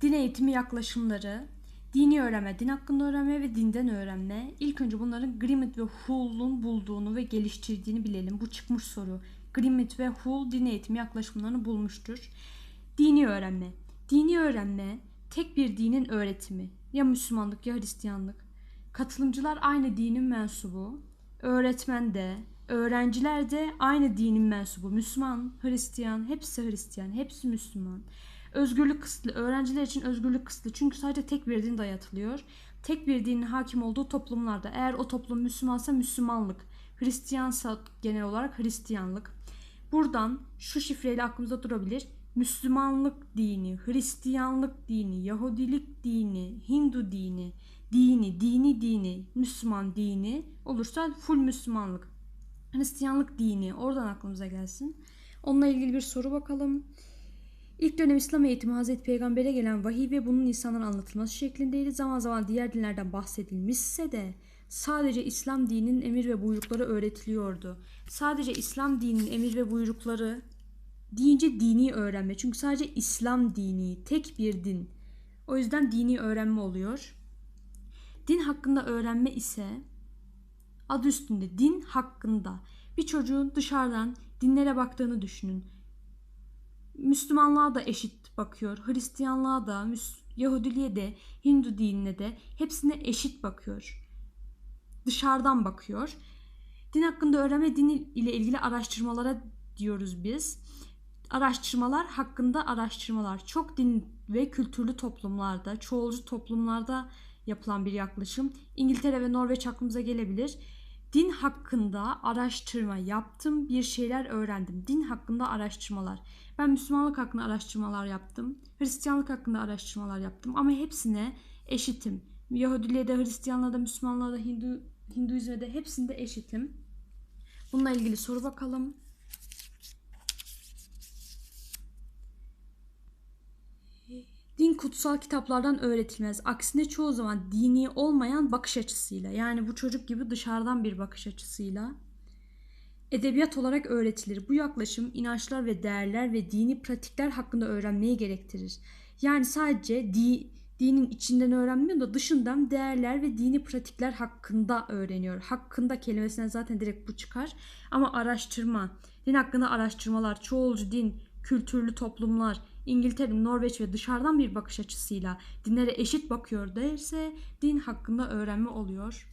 din eğitimi yaklaşımları, dini öğrenme, din hakkında öğrenme ve dinden öğrenme. İlk önce bunların Grimmett ve Hull'un bulduğunu ve geliştirdiğini bilelim. Bu çıkmış soru. Grimmett ve Hull din eğitimi yaklaşımlarını bulmuştur. Dini öğrenme. Dini öğrenme tek bir dinin öğretimi. Ya Müslümanlık ya Hristiyanlık. Katılımcılar aynı dinin mensubu. Öğretmen de, öğrenciler de aynı dinin mensubu. Müslüman, Hristiyan, hepsi Hristiyan, hepsi Müslüman. Özgürlük kısıtlı. Öğrenciler için özgürlük kısıtlı. Çünkü sadece tek bir din dayatılıyor. Tek bir dinin hakim olduğu toplumlarda. Eğer o toplum Müslümansa Müslümanlık. Hristiyansa genel olarak Hristiyanlık. Buradan şu şifreyle aklımızda durabilir. Müslümanlık dini, Hristiyanlık dini, Yahudilik dini, Hindu dini, dini, dini dini, Müslüman dini olursa full Müslümanlık. Hristiyanlık dini oradan aklımıza gelsin. Onunla ilgili bir soru bakalım. İlk dönem İslam eğitimi Hazreti Peygamber'e gelen vahiy ve bunun insanlara anlatılması şeklindeydi. Zaman zaman diğer dinlerden bahsedilmişse de sadece İslam dininin emir ve buyrukları öğretiliyordu. Sadece İslam dininin emir ve buyrukları deyince dini öğrenme. Çünkü sadece İslam dini, tek bir din. O yüzden dini öğrenme oluyor. Din hakkında öğrenme ise adı üstünde din hakkında. Bir çocuğun dışarıdan dinlere baktığını düşünün. Müslümanlığa da eşit bakıyor. Hristiyanlığa da, Yahudiliğe de, Hindu dinine de hepsine eşit bakıyor. Dışarıdan bakıyor. Din hakkında öğrenme din ile ilgili araştırmalara diyoruz biz. Araştırmalar hakkında araştırmalar. Çok din ve kültürlü toplumlarda, çoğulcu toplumlarda yapılan bir yaklaşım. İngiltere ve Norveç aklımıza gelebilir. Din hakkında araştırma yaptım, bir şeyler öğrendim. Din hakkında araştırmalar. Ben Müslümanlık hakkında araştırmalar yaptım. Hristiyanlık hakkında araştırmalar yaptım ama hepsine eşitim. Yahudiliğe de, Hristiyanlığa da, Müslümanlığa da, Hindu, Hinduizme de hepsinde eşitim. Bununla ilgili soru bakalım. Din kutsal kitaplardan öğretilmez. Aksine çoğu zaman dini olmayan bakış açısıyla yani bu çocuk gibi dışarıdan bir bakış açısıyla edebiyat olarak öğretilir. Bu yaklaşım inançlar ve değerler ve dini pratikler hakkında öğrenmeyi gerektirir. Yani sadece di, dinin içinden öğrenmiyor da dışından değerler ve dini pratikler hakkında öğreniyor. Hakkında kelimesinden zaten direkt bu çıkar. Ama araştırma, din hakkında araştırmalar, çoğulcu din, kültürlü toplumlar, İngiltere, Norveç ve dışarıdan bir bakış açısıyla dinlere eşit bakıyor derse din hakkında öğrenme oluyor.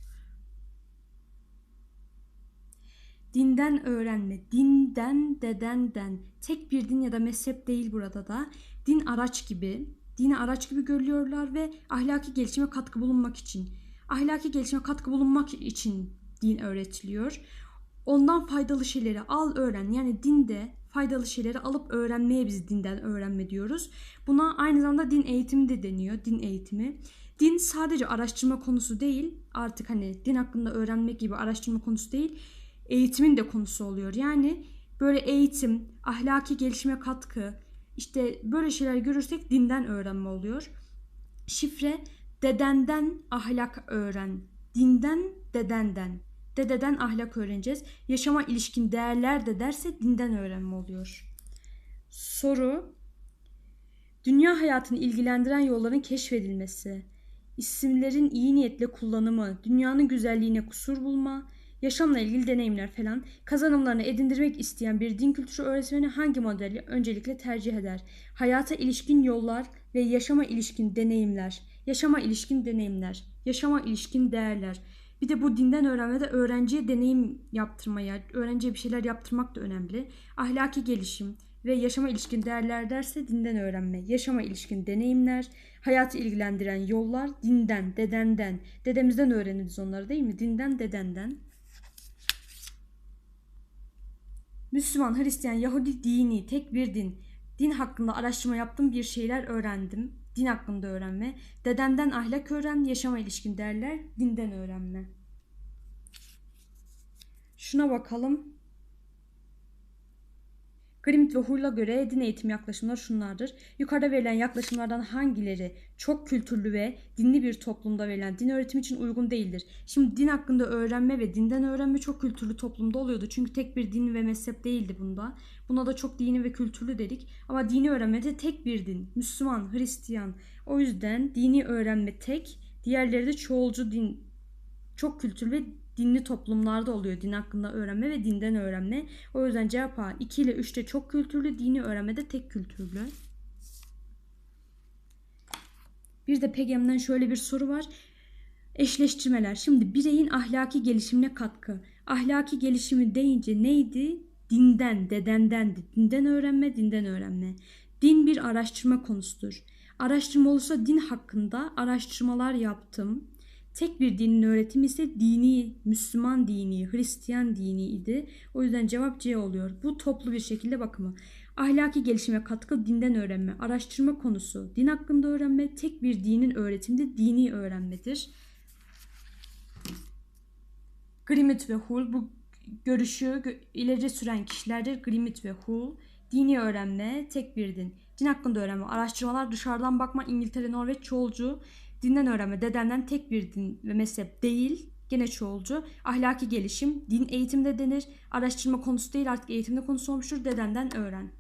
Dinden öğrenme, dinden, dedenden, tek bir din ya da mezhep değil burada da. Din araç gibi, dini araç gibi görüyorlar ve ahlaki gelişime katkı bulunmak için. Ahlaki gelişime katkı bulunmak için din öğretiliyor. Ondan faydalı şeyleri al öğren. Yani dinde faydalı şeyleri alıp öğrenmeye biz dinden öğrenme diyoruz. Buna aynı zamanda din eğitimi de deniyor. Din eğitimi. Din sadece araştırma konusu değil. Artık hani din hakkında öğrenmek gibi araştırma konusu değil. Eğitimin de konusu oluyor. Yani böyle eğitim, ahlaki gelişime katkı, işte böyle şeyler görürsek dinden öğrenme oluyor. Şifre dedenden ahlak öğren. Dinden dedenden. Dededen ahlak öğreneceğiz. Yaşama ilişkin değerler de derse dinden öğrenme oluyor. Soru Dünya hayatını ilgilendiren yolların keşfedilmesi, isimlerin iyi niyetle kullanımı, dünyanın güzelliğine kusur bulma, yaşamla ilgili deneyimler falan kazanımlarını edindirmek isteyen bir din kültürü öğretmeni hangi modeli öncelikle tercih eder? Hayata ilişkin yollar ve yaşama ilişkin deneyimler, yaşama ilişkin deneyimler, yaşama ilişkin değerler, bir de bu dinden öğrenmede öğrenciye deneyim yaptırmaya, öğrenciye bir şeyler yaptırmak da önemli. Ahlaki gelişim ve yaşama ilişkin değerler derse dinden öğrenme, yaşama ilişkin deneyimler, hayatı ilgilendiren yollar dinden, dedenden, dedemizden öğreniriz onları değil mi? Dinden, dedenden. Müslüman, Hristiyan, Yahudi dini, tek bir din. Din hakkında araştırma yaptım, bir şeyler öğrendim. Din hakkında öğrenme. Dedenden ahlak öğren, yaşama ilişkin değerler, dinden öğrenme. Şuna bakalım. Grimit ve Hull'a göre din eğitimi yaklaşımları şunlardır. Yukarıda verilen yaklaşımlardan hangileri çok kültürlü ve dinli bir toplumda verilen din öğretimi için uygun değildir? Şimdi din hakkında öğrenme ve dinden öğrenme çok kültürlü toplumda oluyordu. Çünkü tek bir din ve mezhep değildi bunda. Buna da çok dini ve kültürlü dedik. Ama dini öğrenmede tek bir din. Müslüman, Hristiyan. O yüzden dini öğrenme tek, diğerleri de çoğulcu din. Çok kültürlü ve dinli toplumlarda oluyor din hakkında öğrenme ve dinden öğrenme. O yüzden cevap A 2 ile 3 de çok kültürlü, dini öğrenme de tek kültürlü. Bir de PEGEM'den şöyle bir soru var. Eşleştirmeler. Şimdi bireyin ahlaki gelişimine katkı. Ahlaki gelişimi deyince neydi? Dinden, dedendendi. Dinden öğrenme, dinden öğrenme. Din bir araştırma konusudur. Araştırma olursa din hakkında araştırmalar yaptım. Tek bir dinin öğretimi ise dini, Müslüman dini, Hristiyan dini idi. O yüzden cevap C oluyor. Bu toplu bir şekilde bakımı. Ahlaki gelişime katkı dinden öğrenme, araştırma konusu, din hakkında öğrenme, tek bir dinin öğretiminde dini öğrenmedir. Grimit ve Hull bu görüşü gö- ileri süren kişilerdir. Grimit ve Hull dini öğrenme, tek bir din. Din hakkında öğrenme, araştırmalar, dışarıdan bakma, İngiltere, Norveç çoğulcu, dinden öğrenme, dedenden tek bir din ve mezhep değil, gene çoğulcu. Ahlaki gelişim, din eğitimde denir. Araştırma konusu değil artık eğitimde konusu olmuştur. Dedenden öğren.